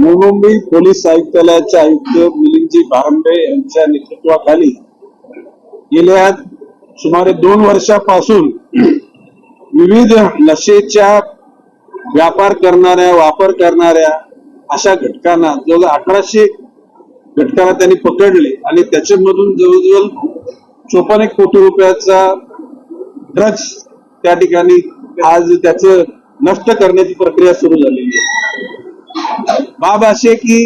Mumbai police आयुक्तालयाचे आयुक्त मिलिंदजी भारंबे यांच्या नेतृत्वाखाली गेल्या सुमारे दोन वर्षापासून विविध नशेच्या व्यापार करणाऱ्या वापर करणाऱ्या अशा घटकांना जवळजवळ अठराशे घटकांना त्यांनी पकडले आणि त्याच्यामधून जवळजवळ चोपन्न एक कोटी रुपयाचा ड्रग्ज त्या ठिकाणी आज त्याचं नष्ट करण्याची प्रक्रिया सुरू झालेली आहे. बाब असे की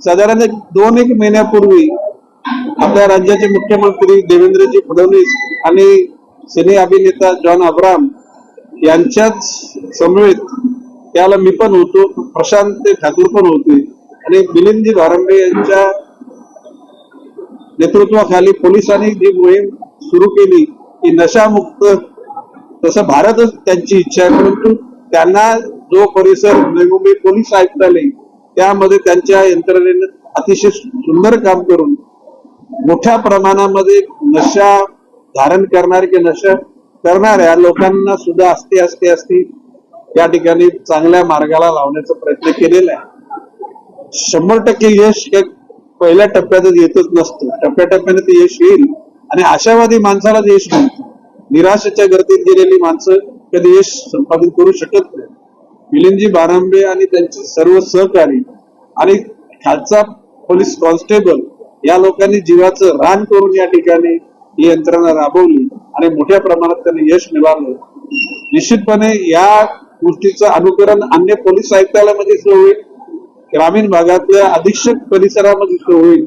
साधारण दोन एक महिन्यापूर्वी आपल्या राज्याचे मुख्यमंत्री देवेंद्रजी फडणवीस आणि सिने अभिनेता जॉन अब्राम यांच्याच समवेत त्याला मी पण होतो प्रशांत ठाकूर पण होते आणि मिलिंदजी भारंबे यांच्या नेतृत्वाखाली पोलिसांनी जी मोहीम सुरू केली की नशामुक्त तसं भारतच त्यांची इच्छा आहे परंतु त्यांना जो परिसर नवी पोलीस आयुक्तालय त्यामध्ये त्यांच्या यंत्रणेनं अतिशय सुंदर काम करून मोठ्या प्रमाणामध्ये नशा धारण करणारे किंवा नशा करणाऱ्या लोकांना सुद्धा असते असते असते या ठिकाणी चांगल्या मार्गाला लावण्याचा प्रयत्न केलेला आहे. शंभर टक्के यश पहिल्या टप्प्यातच येतच नसतं. टप्प्याटप्प्याने ते यश येईल आणि आशावादी माणसालाच यश मिळतं. निराशेच्या गर्दीत गेलेली माणसं कधी यश संपादन करू शकत नाही. मिलिंदजी बारांबे आणि त्यांचे सर्व सहकारी आणि खालचा पोलीस कॉन्स्टेबल या लोकांनी जीवाचं रान करून या ठिकाणी ही यंत्रणा राबवली आणि मोठ्या प्रमाणात त्यांनी यश मिळालं. निश्चितपणे या गोष्टीचं अनुकरण अन्य पोलीस आयुक्तालयामध्ये सुरू होईल ग्रामीण भागातल्या अधीक्षक परिसरामध्ये सुरू होईल.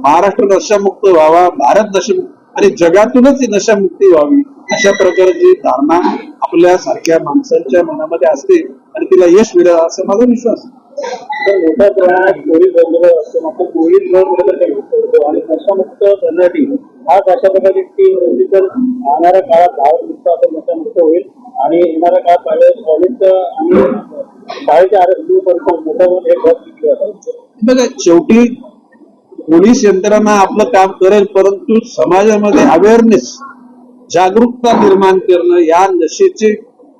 महाराष्ट्र नशामुक्त व्हावा भारत नशा आणि जगातूनच ही नशामुक्ती व्हावी अशा प्रकारची धारणा आपल्या सारख्या माणसांच्या मनामध्ये असते आणि तिला यश मिळेल असा माझा विश्वास मोठ्या प्रमाणात पोलीस बंदोबस्त असतो मात्र काही होतो? आणि नशामुक्त करण्यासाठी आज अशा प्रकारची टीम होती तर येणाऱ्या काळात भारत मुक्त आपण नशामुक्त होईल. आणि येणाऱ्या काळात पाहिजे कॉलेजचं आणि शाळेच्या आरोग्य मोठं हे भर विकले जातात. बघा शेवटी पोलीस यंत्रणा आपलं काम करेल परंतु समाजामध्ये अवेअरनेस जागरूकता निर्माण करणं या नशेचे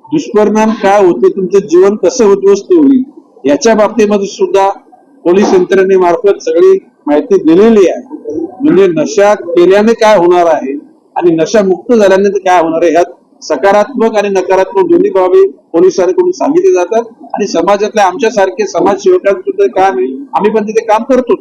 दुष्परिणाम काय होते तुमचं जीवन कसं उद्ध्वस्त होईल याच्या बाबतीमध्ये सुद्धा पोलीस यंत्रणेमार्फत सगळी माहिती दिलेली आहे. म्हणजे नशा केल्याने काय होणार आहे आणि नशा मुक्त झाल्याने काय होणार आहे ह्यात सकारात्मक आणि नकारात्मक दोन्ही बाबी पोलिसांकडून सांगितले जातात आणि समाजातल्या आमच्यासारखे समाजसेवकांचं सुद्धा काम आहे. आम्ही पण तिथे काम करतो